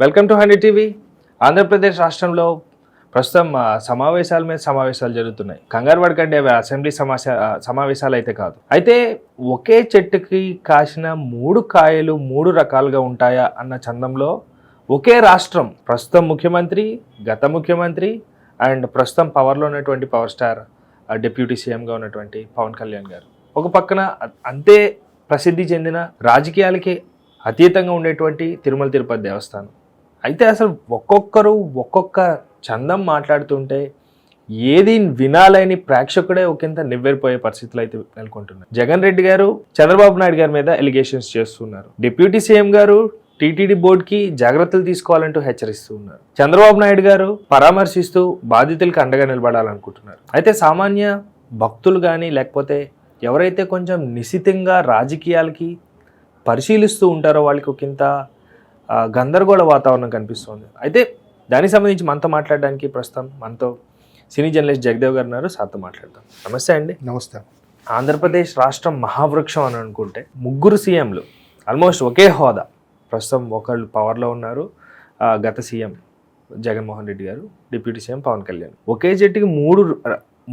Welcome to hundred TV. Andhra Pradesh రాష్ట్రంలో ప్రస్తుతం ఆ, సమావేశాల మీద సమావేశాలు జరుగుతున్నాయి. కంగారు పడకండి అవి అసెంబ్లీ సమావేశ సమావేశాలు అయితే కాదు. అయితే ఒకే చెట్టుకి కాసిన మూడు కాయలు మూడు రకాలుగా ఉంటాయా అన్న చందంలో ఒకే రాష్ట్రం ప్రస్తుతం ముఖ్యమంత్రి గత ముఖ్యమంత్రి అండ్ ప్రస్తుతం పవర్లో ఉన్నటువంటి పవర్ స్టార్ డిప్యూటీ సీఎంగా ఉన్నటువంటి పవన్ కళ్యాణ్ గారు. ఒక పక్కన అంతే ప్రసిద్ధి చెందిన రాజకీయాలకి అతీతంగా ఉండేటువంటి తిరుమల తిరుపతి దేవస్థానం. అయితే అసలు ఒక్కొక్కరు ఒక్కొక్క చందం మాట్లాడుతుంటే ఏది వినాలని ప్రేక్షకుడే ఒకంత నివ్వెరిపోయే పరిస్థితులు అయితే నెలకొంటున్నారు జగన్ రెడ్డి గారు చంద్రబాబు నాయుడు గారి మీద ఎలిగేషన్స్ చేస్తున్నారు. డిప్యూటీ సీఎం గారు టీటీడీ బోర్డుకి జాగ్రత్తలు తీసుకోవాలంటూ హెచ్చరిస్తూ ఉన్నారు. చంద్రబాబు నాయుడు గారు పరామర్శిస్తూ బాధితులకు అండగా నిలబడాలనుకుంటున్నారు. అయితే సామాన్య భక్తులు కానీ లేకపోతే ఎవరైతే కొంచెం నిశితంగా రాజకీయాలకి పరిశీలిస్తూ ఉంటారో వాళ్ళకి ఒకంత గందరగోళ వాతావరణం కనిపిస్తుంది. అయితే దానికి సంబంధించి మనతో మాట్లాడడానికి ప్రస్తుతం మనతో సినీ జర్నలిస్ట్ జగదేవ్ గారు ఉన్నారు. సార్తో మాట్లాడతాం నమస్తే అండి. నమస్తే. ఆంధ్రప్రదేశ్ రాష్ట్రం మహావృక్షం అని అనుకుంటే ముగ్గురు సీఎంలు ఆల్మోస్ట్ ఒకే హోదా. ప్రస్తుతం ఒకళ్ళు పవర్లో ఉన్నారు. గత సీఎం జగన్మోహన్ రెడ్డి గారు డిప్యూటీ సీఎం పవన్ కళ్యాణ్. ఒకే చెట్టుకి మూడు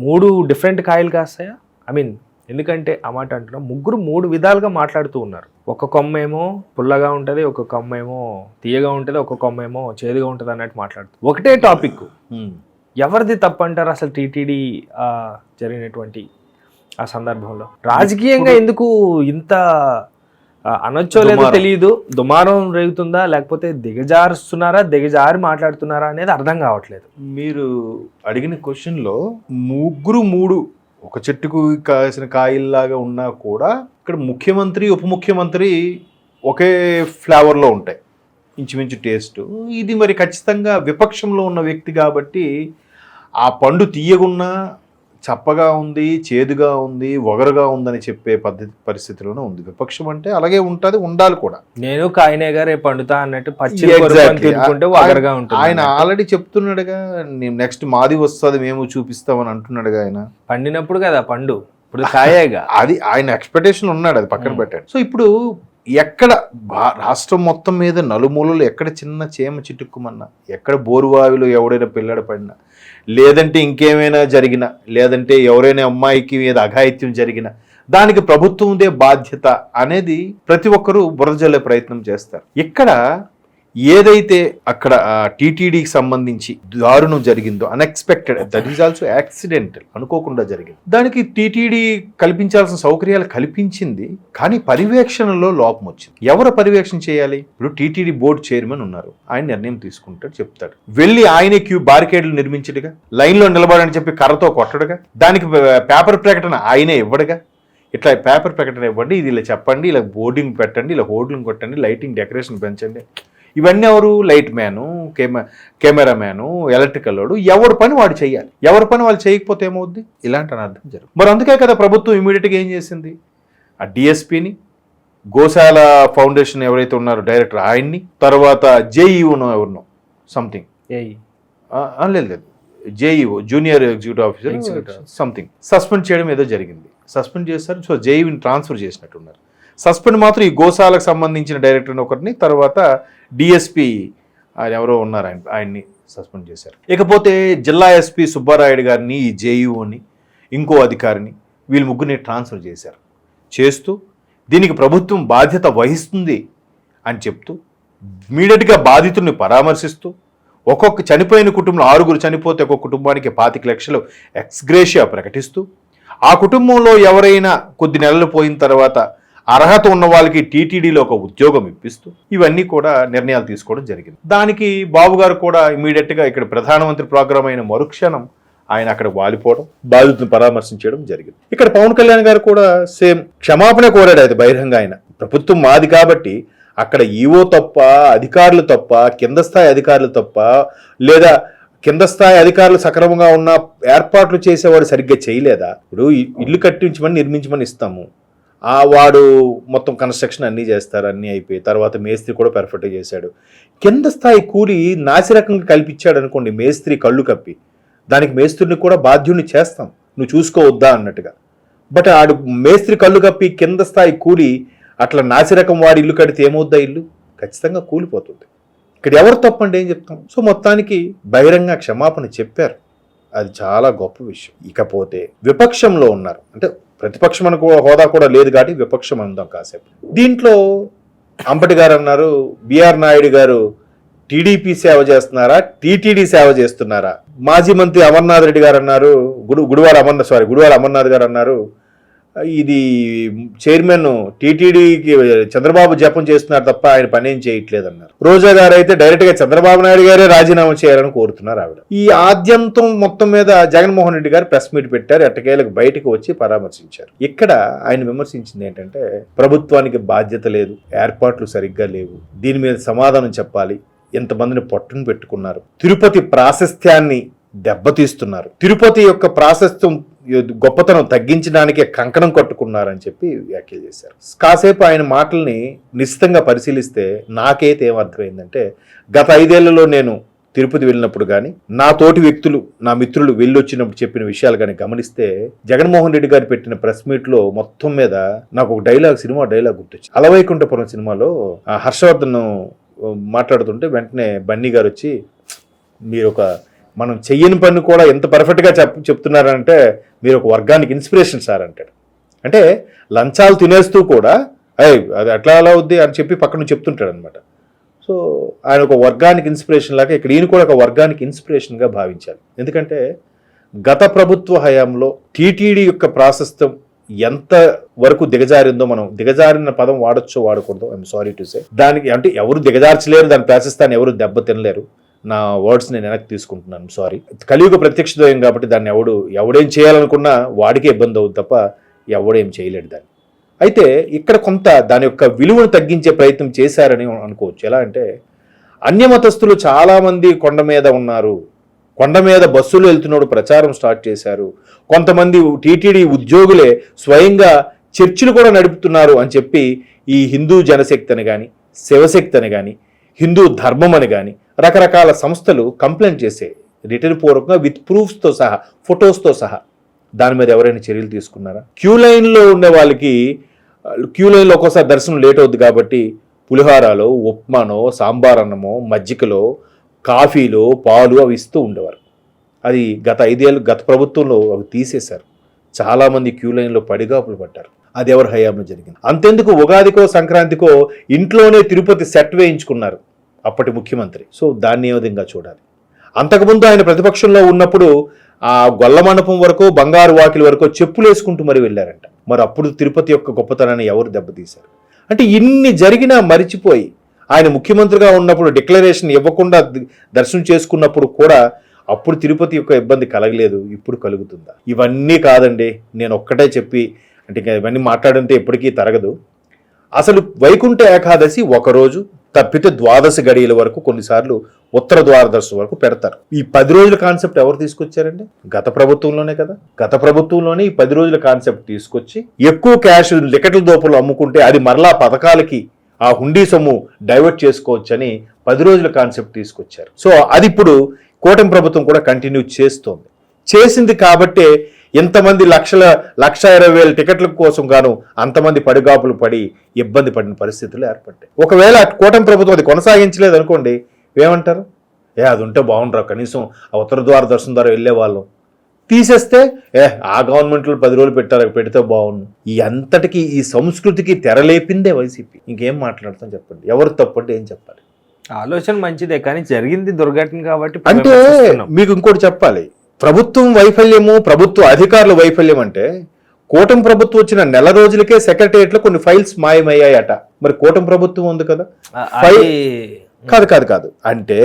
మూడు డిఫరెంట్ కాయలు కాస్తాయా? ఐ మీన్ ఎందుకంటే ఆ మాట అంటున్నాం ముగ్గురు మూడు విధాలుగా మాట్లాడుతూ ఉన్నారు. ఒక కొమ్మ ఏమో పుల్లగా ఉంటుంది ఒక కొమ్మ ఏమో తీయగా ఉంటుంది ఒక కొమ్మ ఏమో చేదుగా ఉంటుంది అన్నట్టు మాట్లాడుతూ ఒకటే టాపిక్ ఎవరిది తప్పు అంటారు అసలు టీటీడీ జరిగినటువంటి ఆ సందర్భంలో? రాజకీయంగా ఎందుకు ఇంత అనొచ్చో లేదో. తెలియదు. దుమారం రేగుతుందా లేకపోతే దిగజారుస్తున్నారా దిగజారి మాట్లాడుతున్నారా అనేది అర్థం కావట్లేదు. మీరు అడిగిన క్వశ్చన్లో ముగ్గురు మూడు ఒక చెట్టుకు కాసిన కాయల్లాగా ఉన్నా కూడా ఇక్కడ ముఖ్యమంత్రి ఉప ముఖ్యమంత్రి ఒకే ఫ్లేవర్లో ఉంటాయి. ఇంచుమించు టేస్ట్. ఇది మరి ఖచ్చితంగా విపక్షంలో ఉన్న వ్యక్తి కాబట్టి ఆ పండు తీయగున్నా చప్పగా ఉంది చేదుగా ఉంది ఒగరుగా ఉందని చెప్పే పద్ధతి పరిస్థితిలోనే ఉంది. విపక్షం అంటే అలాగే ఉంటుంది ఉండాలి కూడా. నేను కాయనేగా రేపు పండుతా అన్నట్టు ఆయన ఆల్రెడీ చెప్తున్నాడుగా నెక్స్ట్ మాది వస్తుంది మేము చూపిస్తామని అంటున్నాడుగా ఆయన. పండినప్పుడు కదా పండు. ఇప్పుడు కాయేగా. అది ఆయన ఎక్స్పెక్టేషన్ ఉన్నాడు అది పక్కన. పెట్టండి. సో ఇప్పుడు ఎక్కడ రాష్ట్రం మొత్తం మీద నలుమూలలు ఎక్కడ చిన్న చేమ చిటుక్కుమన్నా ఎక్కడ బోరువావిలో ఎవడైనా పిల్లడ పడినా లేదంటే ఇంకేమైనా జరిగిన లేదంటే ఎవరైనా అమ్మాయికి మీద అఘాయిత్యం జరిగిన దానికి ప్రభుత్వందే బాధ్యత అనేది ప్రతి ఒక్కరూ బురదజల్లే ప్రయత్నం చేస్తారు. ఇక్కడ ఏదైతే అక్కడ టీటీడీకి సంబంధించి దారుణం జరిగిందో unexpected that is also accidental అనుకోకుండా జరిగింది. దానికి టీటీడీ కల్పించాల్సిన సౌకర్యాలు కల్పించింది కానీ పర్యవేక్షణలో లోపం వచ్చింది. ఎవరు పర్యవేక్షణ చేయాలి? ఇప్పుడు టీటీడీ బోర్డు చైర్మన్ ఉన్నారు. ఆయన నిర్ణయం తీసుకుంటాడు చెప్తాడు. వెళ్ళి ఆయనే క్యూ బారికేడ్లు నిర్మించడుగా లైన్లో నిలబడని చెప్పి కర్రతో కొట్టడుగా దానికి పేపర్ ప్రకటన ఆయనే ఇవ్వడుగా. ఇట్లా పేపర్ ప్రకటన ఇవ్వండి ఇది ఇలా చెప్పండి ఇలా బోర్డింగ్ పెట్టండి ఇలా హోర్డింగ్ కొట్టండి లైటింగ్ డెకరేషన్ పెంచండి. ఇవన్నీ ఎవరు? లైట్ మ్యాను కెమె కెమెరా మ్యాను ఎలక్ట్రికల్ వాడు. ఎవరి పని వాడు చేయాలి ఎవరి పని వాళ్ళు చేయకపోతే ఏమవుద్ది? ఇలాంటి అనర్థం జరుగుతుంది మరి అందుకే కదా ప్రభుత్వం ఇమీడియట్గా ఏం చేసింది? ఆ డిఎస్పిని గోశాల ఫౌండేషన్ ఎవరైతే ఉన్నారో డైరెక్టర్ ఆయన్ని తర్వాత జేఈఓనో ఎవరినో సంథింగ్ లేదు లేదు. JEO junior executive officer. Something suspend చేయడం ఏదో జరిగింది. సస్పెండ్ చేస్తారు సో జేఈవిని ట్రాన్స్ఫర్ చేసినట్టున్నారు. సస్పెండ్ మాత్రం ఈ గోశాలకు సంబంధించిన డైరెక్టర్ ఒకరిని తర్వాత డిఎస్పి ఆయన ఎవరో ఉన్నారు ఆయన ఆయన్ని సస్పెండ్ చేశారు. ఇకపోతే జిల్లా ఎస్పీ సుబ్బారాయుడు గారిని ఈ జేఈఓని ఇంకో అధికారిని వీళ్ళు ముగ్గురిని ట్రాన్స్ఫర్ చేశారు. చేస్తూ దీనికి ప్రభుత్వం బాధ్యత వహిస్తుంది అని చెప్తూ ఇమీడియట్గా బాధితుడిని పరామర్శిస్తూ ఒక్కొక్క చనిపోయిన కుటుంబంలో ఆరుగురు చనిపోతే ఒక్కొక్క కుటుంబానికి పాతిక లక్షలు ఎక్స్గ్రేషియా ప్రకటిస్తూ ఆ కుటుంబంలో ఎవరైనా కొద్ది నెలలు పోయిన తర్వాత అర్హత ఉన్న వాళ్ళకి టీటీడీలో ఒక ఉద్యోగం ఇప్పిస్తూ ఇవన్నీ కూడా నిర్ణయాలు తీసుకోవడం జరిగింది. దానికి బాబు గారు కూడా ఇమీడియట్గా ఇక్కడ ప్రధానమంత్రి ప్రోగ్రాం అయిన మరుక్షణం ఆయన అక్కడ వాలిపోవడం బాధితులను పరామర్శించడం జరిగింది. ఇక్కడ పవన్ కళ్యాణ్ గారు కూడా సేమ్ క్షమాపణ కోరాడు అది బహిరంగ ఆయన. ప్రభుత్వం మాది కాబట్టి అక్కడ ఈవో తప్ప అధికారులు తప్ప కింద స్థాయి అధికారులు తప్ప లేదా కింద స్థాయి అధికారులు సక్రమంగా ఉన్న ఏర్పాట్లు చేసేవాడు సరిగ్గా చేయలేదా? ఇప్పుడు ఇల్లు కట్టించమని నిర్మించమని ఇస్తాము. ఆ వాడు మొత్తం కన్స్ట్రక్షన్ అన్నీ చేస్తారు అన్నీ అయిపోయి. తర్వాత మేస్త్రి కూడా పెర్ఫెక్ట్గా చేశాడు. కింద స్థాయి కూలి నాసిరకంగా కల్పించాడు అనుకోండి మేస్త్రి కళ్ళు కప్పి. దానికి మేస్త్రిని కూడా బాధ్యుని చేస్తాం. నువ్వు చూసుకోవద్దా అన్నట్టుగా. బట్ ఆడు మేస్త్రి కళ్ళు కప్పి కింద స్థాయి కూలి అట్లా నాసిరకం వాడి ఇల్లు కడితే ఏమవుద్దా ఇల్లు? ఖచ్చితంగా కూలిపోతుంది. ఇక్కడ ఎవరు తప్పండి ఏం చెప్తాం? సో మొత్తానికి బహిరంగ క్షమాపణ చెప్పారు. అది చాలా గొప్ప విషయం. ఇకపోతే విపక్షంలో ఉన్నారు. అంటే ప్రతిపక్షం అనుకో హోదా కూడా లేదు కాబట్టి విపక్షం అందాం కాసేపు. దీంట్లో అంబటి గారు అన్నారు బిఆర్ నాయుడు గారు టీడీపీ సేవ చేస్తున్నారా టీటీడీ సేవ చేస్తున్నారా? మాజీ మంత్రి అమర్నాథ్ రెడ్డి గారు అన్నారు గుడు గుడివాడ అమర్నాథ్ సారీ గుడివాడ అమర్నాథ్ గారు అన్నారు ఇది చైర్మన్ టీటీడీకి చంద్రబాబు జపం చేస్తున్నారు తప్ప ఆయన పని ఏం చేయట్లేదు అన్నారు రోజా గారు అయితే డైరెక్ట్గా చంద్రబాబు నాయుడు గారే రాజీనామా చేయాలని కోరుతున్నారు ఆవిడ. ఈ ఆద్యంతం మొత్తం మీద జగన్మోహన్ రెడ్డి గారు ప్రెస్ మీట్ పెట్టారు ఎట్టకేలకు బయటకు వచ్చి పరామర్శించారు. ఇక్కడ ఆయన విమర్శించింది ఏంటంటే ప్రభుత్వానికి బాధ్యత లేదు ఏర్పాట్లు సరిగ్గా లేవు దీని మీద సమాధానం చెప్పాలి ఎంతమందిని పట్టును పెట్టుకున్నారు. తిరుపతి ప్రాశస్త్యాన్ని దెబ్బతీస్తున్నారు. తిరుపతి యొక్క ప్రాశస్త్యం గొప్పతనం తగ్గించడానికే కంకణం కట్టుకున్నారని చెప్పి వ్యాఖ్యలు చేశారు. కాసేపు ఆయన మాటల్ని నిశ్చితంగా పరిశీలిస్తే నాకైతే ఏమర్థమైందంటే గత ఐదేళ్ళలో నేను తిరుపతి వెళ్ళినప్పుడు కానీ నా తోటి వ్యక్తులు నా మిత్రులు వెళ్ళొచ్చినప్పుడు చెప్పిన విషయాలు కానీ గమనిస్తే జగన్మోహన్ రెడ్డి గారు పెట్టిన ప్రెస్ మీట్లో మొత్తం మీద నాకు ఒక డైలాగ్ సినిమా డైలాగ్ గుర్తొచ్చింది. అలవైకుంఠపురం సినిమాలో ఆ హర్షవర్ధన్ మాట్లాడుతుంటే వెంటనే బన్నీ గారు వచ్చి మీరు ఒక మనం చెయ్యని పని కూడా ఎంత పర్ఫెక్ట్గా చెప్ చెప్తున్నారంటే మీరు ఒక వర్గానికి ఇన్స్పిరేషన్ సార్ అంటాడు. అంటే లంచాలు తినేస్తూ కూడా అయ్యి అది అట్లా అలా అవుద్ది అని చెప్పి పక్కన చెప్తుంటాడు అనమాట సో ఆయన ఒక వర్గానికి ఇన్స్పిరేషన్ లాగా ఇక్కడ ఈయన కూడా ఒక వర్గానికి ఇన్స్పిరేషన్గా భావించాలి ఎందుకంటే గత ప్రభుత్వ హయాంలో టీటీడీ యొక్క ప్రాశస్త్యం ఎంత వరకు దిగజారిందో మనం దిగజారిన పదం వాడొచ్చో వాడకూడదు ఐఎమ్ సారీ టు సే దానికి అంటే ఎవరు దిగజార్చలేరు దాని ప్రాశస్తాన్ని ఎవరు దెబ్బ తినలేరు. నా వర్డ్స్ నేను వెనక్కి తీసుకుంటున్నాను సారీ కలియుగ ప్రత్యక్ష ద్వయం కాబట్టి దాన్ని ఎవడు ఎవడేం చేయాలనుకున్నా వాడికే ఇబ్బంది అవుతుంది తప్ప ఎవడేం చేయలేడు దాన్ని. అయితే ఇక్కడ కొంత దాని యొక్క విలువను తగ్గించే ప్రయత్నం చేశారని అనుకోవచ్చు. ఎలా అంటే అన్యమతస్థులు చాలామంది కొండ మీద ఉన్నారు. కొండ మీద బస్సులు వెళ్తున్నప్పుడు ప్రచారం స్టార్ట్ చేశారు. కొంతమంది టీటీడీ ఉద్యోగులే స్వయంగా చర్చిలు కూడా నడుపుతున్నారు అని చెప్పి ఈ హిందూ జనశక్తి అని కానీ శివశక్తి అని కానీ హిందూ ధర్మం అని కానీ రకరకాల సంస్థలు కంప్లైంట్ చేసే రిటర్న్ పూర్వకంగా విత్ ప్రూఫ్స్తో సహా ఫొటోస్తో సహా దాని మీద ఎవరైనా చర్యలు తీసుకున్నారా? క్యూ లైన్లో ఉండే వాళ్ళకి క్యూ లైన్లో ఒక్కోసారి దర్శనం లేట్ అవుద్ది కాబట్టి పులిహారాలో ఉప్మానో సాంబార్ అన్నమో మజ్జికలో కాఫీలో పాలు అవి ఇస్తూ ఉండేవారు. అది గత ఐదేళ్ళు గత ప్రభుత్వంలో అవి తీసేశారు. చాలామంది క్యూ లైన్లో పడిగాపులు పడ్డారు. అది ఎవరి హయాంలో జరిగింది? అంతెందుకు ఉగాదికో సంక్రాంతికో ఇంట్లోనే తిరుపతి సెట్ వేయించుకున్నారు. అప్పటి ముఖ్యమంత్రి. సో దాన్ని ఏ విధంగా చూడాలి? అంతకుముందు ఆయన ప్రతిపక్షంలో ఉన్నప్పుడు ఆ గొల్ల మండపం వరకు బంగారు వాకిలి వరకు చెప్పులు వేసుకుంటూ మరి వెళ్ళారంట. మరి అప్పుడు తిరుపతి యొక్క గొప్పతనాన్ని ఎవరు దెబ్బతీశారు? అంటే ఇన్ని జరిగినా మరిచిపోయి ఆయన ముఖ్యమంత్రిగా ఉన్నప్పుడు డిక్లరేషన్ ఇవ్వకుండా దర్శనం చేసుకున్నప్పుడు కూడా అప్పుడు తిరుపతి యొక్క ఇబ్బంది కలగలేదు ఇప్పుడు కలుగుతుందా? ఇవన్నీ కాదండి. నేను ఒక్కటే చెప్పి అంటే ఇంకా ఇవన్నీ మాట్లాడంటే ఎప్పటికీ తరగదు. అసలు వైకుంఠ ఏకాదశి ఒకరోజు తప్పితే ద్వాదశి గడియల వరకు కొన్నిసార్లు ఉత్తర ద్వారదర్శనం వరకు పెడతారు. ఈ పది రోజుల కాన్సెప్ట్ ఎవరు తీసుకొచ్చారండి? గత ప్రభుత్వంలోనే కదా. గత ప్రభుత్వంలోనే ఈ పది రోజుల కాన్సెప్ట్ తీసుకొచ్చి ఎక్కువ క్యాష్ లికెట్ల దోపలు అమ్ముకుంటే అది మరలా పథకాలకి ఆ హుండీ సొమ్ము డైవర్ట్ చేసుకోవచ్చని పది రోజుల కాన్సెప్ట్ తీసుకొచ్చారు. సో అది ఇప్పుడు కూటమి ప్రభుత్వం కూడా కంటిన్యూ చేస్తోంది. చేసింది కాబట్టే ఎంతమంది లక్షల లక్ష ఇరవై వేల టికెట్ల కోసం గాను అంతమంది పడిగాపులు పడి ఇబ్బంది పడిన పరిస్థితులు ఏర్పడ్డాయి. ఒకవేళ కూటమి ప్రభుత్వం అది కొనసాగించలేదు అనుకోండి ఏమంటారు? ఏ అది ఉంటే బాగుండరా కనీసం ఆ ఉత్తర ద్వార దర్శనం ద్వారా వెళ్ళే వాళ్ళం. తీసేస్తే ఏ ఆ గవర్నమెంట్లో పది రోజులు పెట్టారు పెడితే బాగుండు. ఈ అంతటికి ఈ సంస్కృతికి తెరలేపిందే వైసీపీ. ఇంకేం మాట్లాడతాం చెప్పండి. ఎవరు తప్పంటే ఏం చెప్పాలి? ఆలోచన మంచిదే కానీ జరిగింది దుర్ఘటన కాబట్టి అంటే. మీకు ఇంకోటి చెప్పాలి. ప్రభుత్వం వైఫల్యము ప్రభుత్వ అధికారుల వైఫల్యం అంటే కూటమి ప్రభుత్వం వచ్చిన నెల రోజులకే సెక్రటరియట్లో కొన్ని ఫైల్స్ మాయమయ్యాయట. మరి కూటమి ప్రభుత్వం ఉంది కదా? కాదు కాదు కాదు. అంటే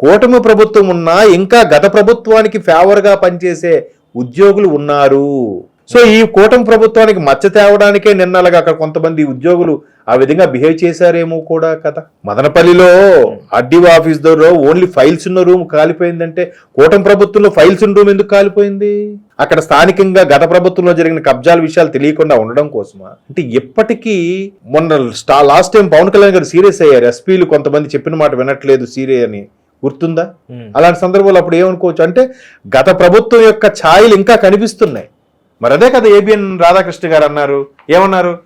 కూటమి ప్రభుత్వం ఉన్నా ఇంకా గత ప్రభుత్వానికి ఫేవర్గా పనిచేసే ఉద్యోగులు ఉన్నారు. సో ఈ కూటమి ప్రభుత్వానికి మచ్చ తేవడానికే నిన్నలుగా అక్కడ కొంతమంది ఉద్యోగులు ఆ విధంగా బిహేవ్ చేశారేమో కూడా కదా మదనపల్లిలో ఆర్డీఓ ఆఫీస్ దగ్గర ఓన్లీ ఫైల్స్ ఉన్న రూమ్ కాలిపోయిందంటే కూటమి ప్రభుత్వంలో ఫైల్స్ ఉన్న రూమ్ ఎందుకు కాలిపోయింది? అక్కడ స్థానికంగా గత ప్రభుత్వంలో జరిగిన కబ్జాల విషయాలు తెలియకుండా ఉండడం కోసమా? అంటే ఎప్పటికీ మొన్న స్టా లాస్ట్ టైం పవన్ కళ్యాణ్ గారు సీరియస్ అయ్యారు. ఎస్పీలు కొంతమంది చెప్పిన మాట వినట్లేదు సీరియస్ అని. గుర్తుందా. అలాంటి సందర్భంలో అప్పుడు ఏమనుకోవచ్చు? అంటే గత ప్రభుత్వం యొక్క ఛాయలు ఇంకా కనిపిస్తున్నాయి. మరి అదే కదా ఏబిఎన్ రాధాకృష్ణ గారు అన్నారు. ఏమన్నారు?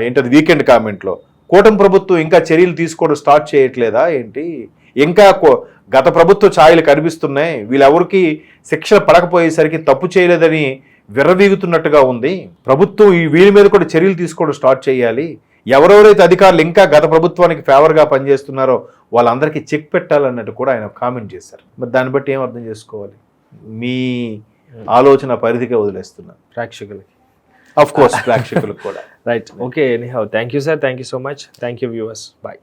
ఏంటది వీకెండ్ కామెంట్లో కూటమి ప్రభుత్వం ఇంకా చర్యలు తీసుకోవడం స్టార్ట్ చేయట్లేదా ఏంటి? ఇంకా కో- గత ప్రభుత్వ ఛాయలు కనిపిస్తున్నాయి. వీళ్ళెవరికి శిక్ష పడకపోయేసరికి తప్పు చేయలేదని విర్రవీగుతున్నట్టుగా ఉంది. ప్రభుత్వం ఈ వీళ్ళ మీద కూడా చర్యలు తీసుకోవడం స్టార్ట్ చేయాలి. ఎవరెవరైతే అధికారులు ఇంకా గత ప్రభుత్వానికి ఫేవర్గా పనిచేస్తున్నారో వాళ్ళందరికీ చెక్ పెట్టాలన్నట్టు కూడా ఆయన కామెంట్ చేశారు. మరి దాన్ని బట్టి ఏం అర్థం చేసుకోవాలి? మీ ఆలోచన పరిధిగా వదిలేస్తున్నాను ప్రేక్షకులకి. అఫ్ కోర్స్ ప్రేక్షకులకు కూడా. Right okay anyhow thank you sir thank you so much thank you viewers bye